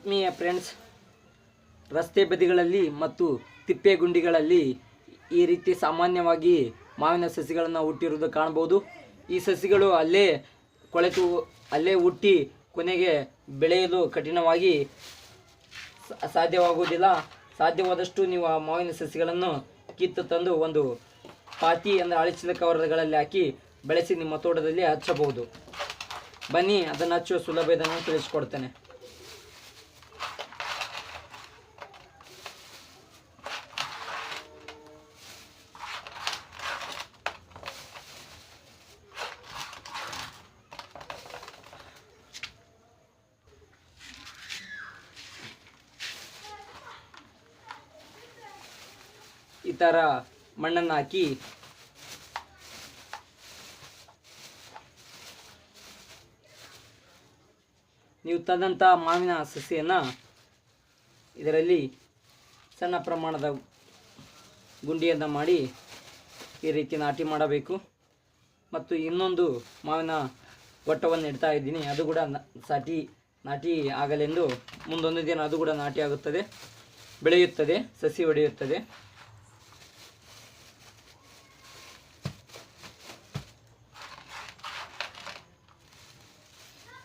ಆತ್ಮೀಯ ಫ್ರೆಂಡ್ಸ್ ರಸ್ತೆ ಬದಿಗಳಲ್ಲಿ ಮತ್ತು ತಿಪ್ಪೆ ಗುಂಡಿಗಳಲ್ಲಿ ಈ ರೀತಿ ಸಾಮಾನ್ಯವಾಗಿ ಮಾವಿನ ಸಸಿಗಳನ್ನು ಹುಟ್ಟಿರುವುದು ಕಾಣಬಹುದು. ಈ ಸಸಿಗಳು ಅಲ್ಲೇ ಕೊಳೆತು, ಅಲ್ಲೇ ಹುಟ್ಟಿ ಕೊನೆಗೆ ಬೆಳೆಯಲು ಕಠಿಣವಾಗಿ ಸಾಧ್ಯವಾಗುವುದಿಲ್ಲ. ಸಾಧ್ಯವಾದಷ್ಟು ನೀವು ಆ ಮಾವಿನ ಸಸಿಗಳನ್ನು ಕಿತ್ತು ತಂದು ಒಂದು ಪಾತಿ ಅಂದರೆ ಅಳಿಸಿದ ಕವರ್ಗಳಲ್ಲಿ ಹಾಕಿ ಬೆಳೆಸಿ ನಿಮ್ಮ ತೋಟದಲ್ಲಿ ಹಚ್ಚಬಹುದು. ಬನ್ನಿ, ಅದನ್ನು ಹಚ್ಚುವ ಸುಲಭ ಇದನ್ನು ತಿಳಿಸ್ಕೊಡ್ತೇನೆ. ಈ ಥರ ಮಣ್ಣನ್ನು ಹಾಕಿ ನೀವು ತಂದಂಥ ಮಾವಿನ ಸಸಿಯನ್ನು ಇದರಲ್ಲಿ ಸಣ್ಣ ಪ್ರಮಾಣದ ಗುಂಡಿಯನ್ನು ಮಾಡಿ ಈ ರೀತಿ ನಾಟಿ ಮಾಡಬೇಕು. ಮತ್ತು ಇನ್ನೊಂದು ಮಾವಿನ ಗೊಟ್ಟವನ್ನು ಇಡ್ತಾ ಇದ್ದೀನಿ. ಅದು ಕೂಡ ಸಾಟಿ, ನಾಟಿ ಆಗಲೆಂದು ಮುಂದೊಂದು ದಿನ ಅದು ಕೂಡ ನಾಟಿ ಆಗುತ್ತದೆ. ಬೆಳೆಯುತ್ತದೆ, ಸಸಿ ಹೊಡೆಯುತ್ತದೆ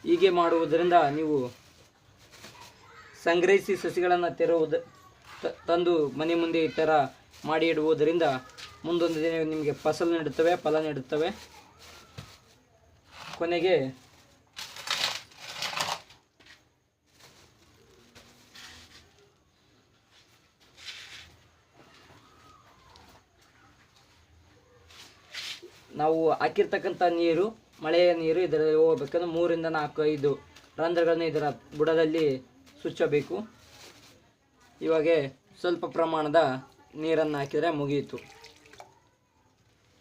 ಹೀಗೆ ಮಾಡುವುದರಿಂದ ನೀವು ಸಂಗ್ರಹಿಸಿ ಸಸಿಗಳನ್ನು ತೆರುವುದು ತಂದು ಮನೆ ಮುಂದೆ ಈ ಥರ ಮಾಡಿ ಇಡುವುದರಿಂದ ಮುಂದೊಂದು ದಿನ ನಿಮಗೆ ಫಸಲು ನೀಡುತ್ತವೆ, ಫಲ ನೀಡುತ್ತವೆ. ಕೊನೆಗೆ ನಾವು ಹಾಕಿರ್ತಕ್ಕಂಥ ನೀರು ಮಳೆಯ ನೀರು ಇದರಲ್ಲಿ ಹೋಗ್ಬೇಕಂದ್ರೆ ಮೂರಿಂದ ನಾಲ್ಕು, ಐದು ರಂಧ್ರಗಳನ್ನು ಇದರ ಬುಡದಲ್ಲಿ ಸುಚ್ಚಬೇಕು. ಇವಾಗೆ ಸ್ವಲ್ಪ ಪ್ರಮಾಣದ ನೀರನ್ನು ಹಾಕಿದರೆ ಮುಗಿಯಿತು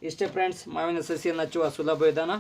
ಇಷ್ಟೇ ಫ್ರೆಂಡ್ಸ್ ಮಾವಿನ ಸಸಿಯನ್ನು ಹಚ್ಚುವ ಸುಲಭ ವಿಧಾನ.